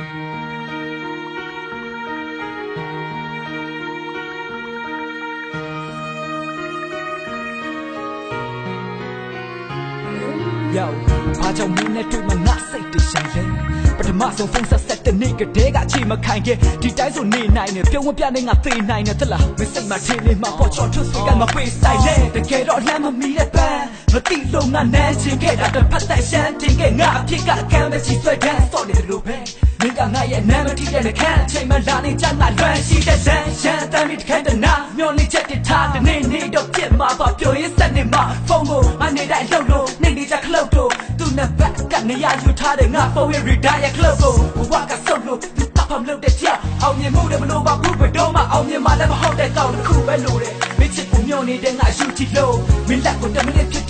Yo အားကြောင့်မင်းနဲ့တွေ့မှငါစိတ်တရှည်လေပထမဆုံးဖုန်းဆက်ဆက်တဲ့နေ့ကတည်းကအချိန်မခိုင်ခဲ့ဒီတိုင်းဆိုနေနိုင်တယ်ပြုံးဝပြနေငါသေနိုင်တယ်သလားမစိတ်မထင်းလေးမှပေါ်ချော်ထွတ်စီကမပေးဆိုင်လေတကယ်တော့လမ်းမမီတဲ့ပန်း မတိလုံးငါနန်းချင်းခဲ့တာတစ်ဖက်သက်ရှမ်းတင်ခဲ့ငါအဖြစ်ကအကမ်းပဲချီဆွဲတဲ့ဆော့နေတယ်လို့ပဲမင်းကငါရဲ့နာမတိတဲ့ခန့်ချိန်မှလာနေကြငါလွမ်းရှိတဲ့ဇန်ရှမ်းတမ်းပြီးတခန့်တနာမျောနေချက်တထားတဲ့နေ့နေ့တော့ပြစ်မှာပါပြောရင်းစက်နေမှာဖုန်းကိုမနေတိုင်းလှုပ်လို့နေနေကြခလုတ်တို့သူနဲ့ဘက်ကနေရယူထားတဲ့ငါဖုန်းရဲ့ retire club ကိုဘဝကဆုပ်လို့သူတပ်ဖမ်လုပ်တဲ့ကြောက်အောင်မြင်မှုတွေမလို့ပါဘူးဘယ်တော့မှအောင်မြင်မှလည်းမဟုတ်တဲ့ကောင်းတစ်ခုပဲလို့တဲ့မင်းချစ်ကိုမျောနေတဲ့ငါယူကြည့်လို့မင်းလက်ကိုတမလေးဖြစ်ဖြစ်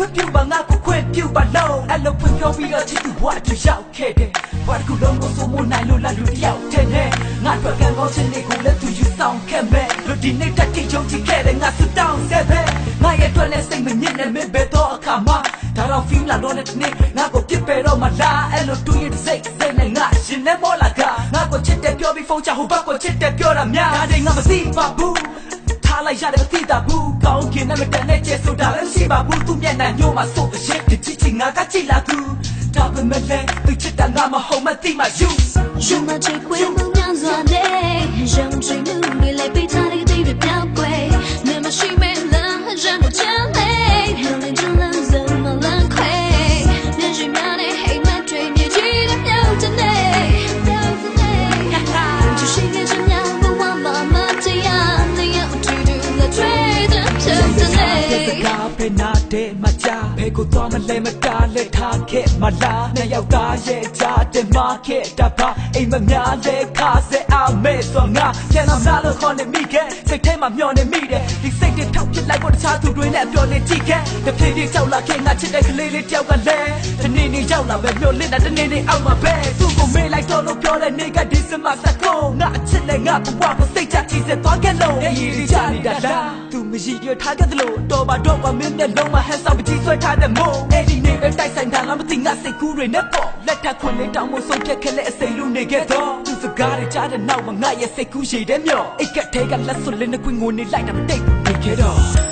ခွင့်ပြုပါငါကိုခွင့်ပြုပါလို့အဲ့လိုဖွင့်ပြောပြီးတော့ချစ်သူဘွားတူရောက်ခဲ့တယ်ဘွားကူလုံးကိုစိုးမနိုင်လို့လာလူတယောက်တဲ့နဲ့ငါတို့ကံကောင်းခြင်းတွေကိုလည်းသူယူဆောင်ခဲ့မဲ့လူဒီနေ့တက်တိယုံကြည်ခဲ့တဲ့ငါစတောင်းဆက်ပဲငါရဲ့အတွက်လည်းစိတ်မညစ်နဲ့မင်းပဲတော့အခါမှာဒါတော့ feel လာတော့တဲ့နေ့ငါကိုပြစ်ပယ်တော့မလားအဲ့လိုတူရဲ့စိတ်စိတ်နဲ့ငါရှင်နဲ့မောလာကငါကိုချစ်တယ်ပြောပြီးဖုန်းချဟိုဘက်ကိုချစ်တယ်ပြောတာများဒါတွေငါမသိပါဘူး ထားလိုက်ရတယ်မသိတာဘူးကောင်းကင်နဲ့မတန်တဲ့ကျဲဆိုတာလည်းမရှိပါဘူးသူမျက်နှာညို့မှာစိုးတဲ့ရှင်းဒီချစ်ချင်ငါကကြည့်လာသူဒါပေမဲ့လည်းသူချစ်တာငါမဟုတ်မသိမှယူ什么最会不များစွာတဲ့ရံချ စနေကားပဲနာတဲ့မကြဘယ်ကိုသွားမလဲမတားလက်ထားခဲ့မလားနှစ်ယောက်သားရဲ့ကြားတဲ့မာခဲ့တာပါအိမ်မများလဲခါစဲအောင်မဲဆိုငါပြန်လာမလို့ခေါ်နေမိခဲ့စိတ်ထဲမှာမျောနေမိတယ်ဒီစိတ်တွေထောက်ပစ်လိုက်ဖို့တခြားသူတွေနဲ့ပြောနေကြည့်ခဲ့တဖြည်းဖြည်းကြောက်လာခဲ့ငါချစ်တဲ့ကလေးလေးတယောက်ကလည်းတနေ့နေ့ရောက်လာပဲမျောလင့်တာတနေ့နေ့အောက်မှာပဲသူ့ကိုမေးလိုက်တော့လို့ပြောတဲ့နေ့ကဒီစမစကောငါ အချစ်နဲ့ငါဘဝကိုစိတ်ချကြည့်စသွားခဲ့လို့ရည်ရည်ချနေတာလားသူမရည်ရွယ်ထားခဲ့သလိုတော့ပါတော့ပါမင်းနဲ့လုံးမဟန်ဆောင်ပကြီးဆွဲထားတဲ့မို့အဲ့ဒီနေ့ပဲတိုက်ဆိုင်တာငါမသိငါစိတ်ကူးတွေနဲ့ပေါ့လက်ထပ်ခွန်လေးတောင်းမို့ဆုံးဖြတ်ခဲ့လက်အစိမ်လူနေခဲ့တော့သူစကားတွေကြားတဲ့နောက်မှာငါရဲ့စိတ်ကူးရှည်တဲ့မြော့အိတ်ကထဲကလက်စွပ်လေးနဲ့ခွင်ငိုနေလိုက်တာမတိတ်နေခဲ့တော့